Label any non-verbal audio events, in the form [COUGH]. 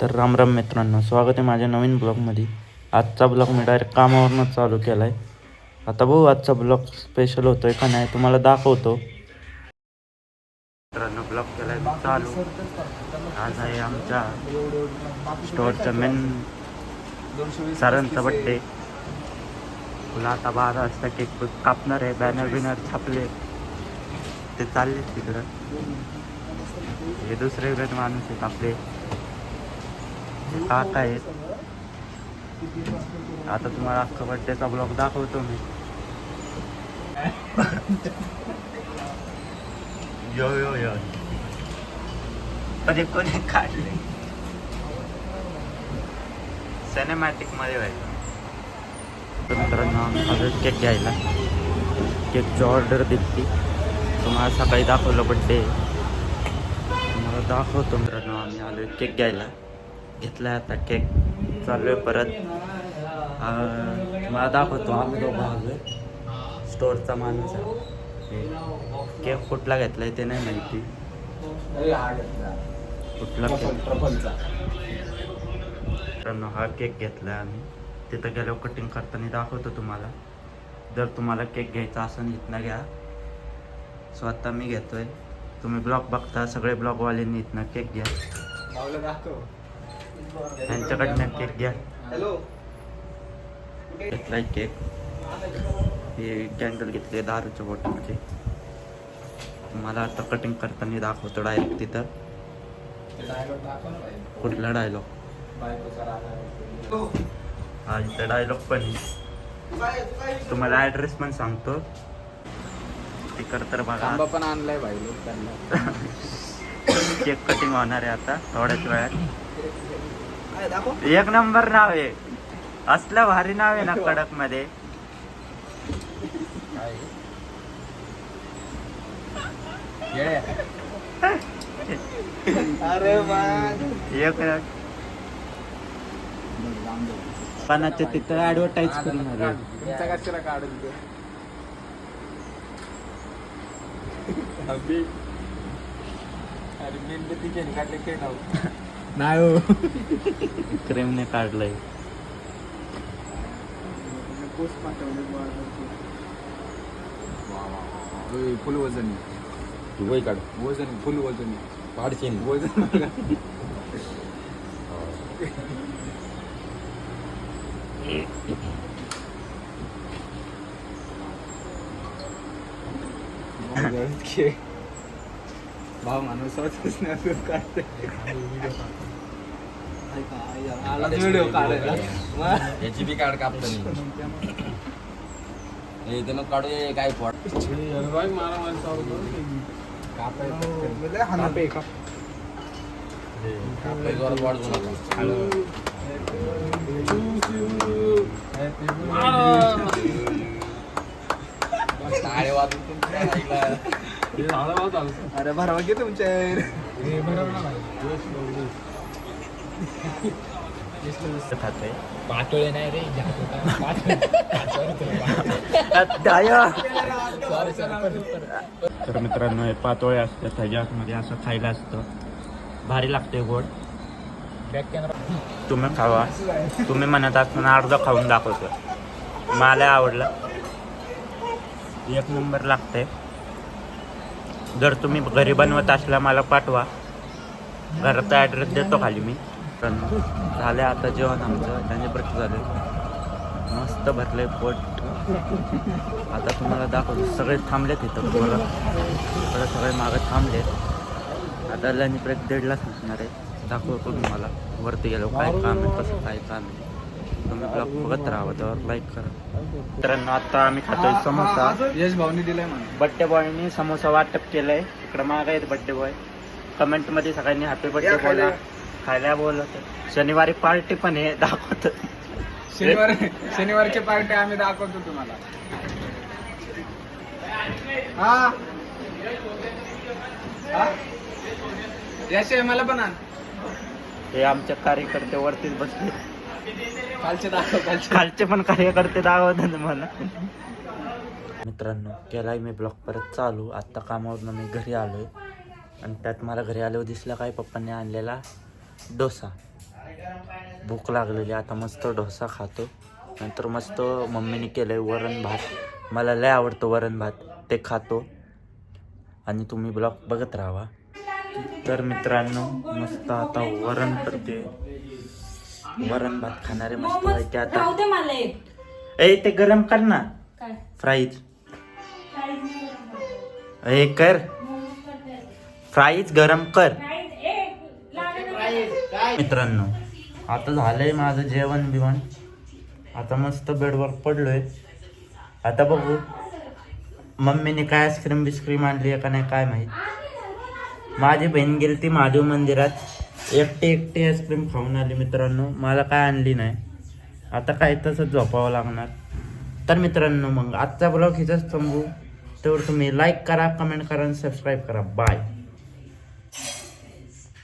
तर राम राम मित्रांनो स्वागत आहे माझ्या नवीन ब्लॉगमध्ये. आजचा ब्लॉग मी डायरेक्ट कामावरूनच चालू केला आहे आता बघू आजचा ब्लॉग स्पेशल होतोय का नाही तुम्हाला दाखवतो. मित्रांनो ब्लॉग केला आहे चालू. आज आहे आमच्या स्टोअरचा मेन सरांचा बड्डे तुला आता बारा वाजता केक कापणार आहे बॅनर बिनर छापले. ते चालले तिकडं. हे दुसरे वेगळे माणूस आहेत आपले. काका आहेत. आता तुम्हाला अख्खा बड्डेचा ब्लॉग दाखवतो मी. यो यो यो. हे कोणी काढले सिनेमॅटिक मध्ये व्हायचं मित्रांनो आम्ही केक घ्यायला. केकची ऑर्डर दिली. तुम्हाला सकाळी दाखवलं बड्डे तुम्हाला दाखवतो मित्रांनो आम्ही आलो केक घ्यायला. घेतला आता केक चालू आहे परत. तुम्हाला दाखवतो आम्ही दोघं आलो स्टोअरचा माणूस आहे. केक कुठला घेतलाय ते नाही माहिती. कुठला केक मित्रांनो हा केक घेतलाय आम्ही. तिथं गेल्यावर कटिंग करताना दाखवतो तुम्हाला. जर तुम्हाला केक घ्यायचा असेल इथनं घ्या. स्वतः मी घेतोय. तुम्ही ब्लॉग बघता सगळे ब्लॉगवाल्यांनी इथनं केक घ्या. त्यांच्याकडनं केक घ्या. हॅलो घेतलाय केक हे कॅन्डल घेतले दारूच्या बॉटलमध्ये मला आता कटिंग करताना दाखवतो डायरेक्ट तिथं. कुठला डायलॉग हा इथं डायलॉग पण आहे. तुम्हाला ॲड्रेस पण सांगतो. स्टिकर तर बघा. पण आणलाय भाई लोक त्यांना. [LAUGHS] केक कटिंग होणार आहे आता थोड्याच वेळात. एक नंबर नाव आहे. असलं भारी नाव आहे ना कडकमध्ये अरे मान एक पानाच्या तिथं ऍडव्हर्टाईज करून अरे काढले काय नाव. नाही हो. क्रेमने काढलंय. पोस्ट फुल वजन. वय काढ. वजन फुल वजन. पाडशीन वजन. [LAUGHS] भाव माणूस काढते व्हिडिओ काढायला. याची बी काढ कापतानी हे इथं नको काढू काय नका टाळे वाजून. अरे भरवा की तुमच्या खाते पातोळे नाही रे तर मित्रांनो हे पातोळे असतात त्याच्या आतमध्ये असं खायला असतं. भारी लागते गोड. तुम्ही खावा. तुम्ही म्हणत असताना ना अर्ध खाऊन दाखवतो. मला आवडलं. एक नंबर लागते जर तुम्ही घरी बनवत असला मला पाठवा. घराचा ॲड्रेस देतो खाली मी. पण झालं आता जेवण आमचं. त्यांचे प्रश्न झाले. मस्त भरले पोट. आता तुम्हाला दाखवतो. सगळे थांबले तिथं तुम्हाला. इकडं सगळे मागं थांबले आता लंच ब्रेक दीडला सांगणार आहे दाखवतो तुम्हाला. वरती गेलो. काय काम आहे? कसं काय काम आहे? तुम्ही ब्लॉग बघत राहा त्यावर लाईक करा. मित्रांनो आता आम्ही खातोय समोसा. यश भाऊनी दिलाय बड्डे बॉयने समोसा वाटप केलंय. इकडं माग आहेत बड्डे बॉय. कमेंटमध्ये सगळ्यांनी हॅपी बड्डे बोला. खायला. बोलत शनिवारी पार्टी पण आहे दाखवत. शनिवार शनिवारची पार्टी आम्ही दाखवतो तुम्हाला. हा. हा? मला पण आण. हे आमचे कार्यकर्ते वरतीच बसले. खालचे पण कार्यकर्ते दाखवतात मला. मित्रांनो केलाय मी ब्लॉग परत चालू. आत्ता कामावरनं मी घरी आलोय. आणि त्यात मला घरी आल्यावर दिसला काय पप्पांनी आणलेला डोसा. भूक लागलेली आता मस्त डोसा खातो. नंतर मस्त मम्मीने केलंय वरण भात. मला लय आवडतं वरण भात ते खातो. आणि तुम्ही ब्लॉग बघत राहा. तर मित्रांनो मस्त आता वरण करते. वरण भात खाणारे मस्त ते आता. राहू दे मला एक. ए ते गरम कर ना. काय? फ्राईज. हे कर. मोमोज करते. फ्राईज गरम कर. ए लागेल. मित्रांनो आता झालंय माझं जेवण बिवण. आता मस्त बेडवर पडलोय. आता बघू. मम्मीने काय आईस्क्रीम बिस्क्रीम आणली आहे का नाही काय माहीत. माझी बहीण गेली ती महादेव मंदिरात. एकटी एकटी आईस्क्रीम खाऊन आली मित्रांनो. मला काय आणली नाही. आता काय तसंच झोपावं लागणार. तर मित्रांनो मग आजचा ब्लॉग हिचाच थांबू. तेवढं तुम्ही लाईक करा कमेंट करा आणि सबस्क्राईब करा. बाय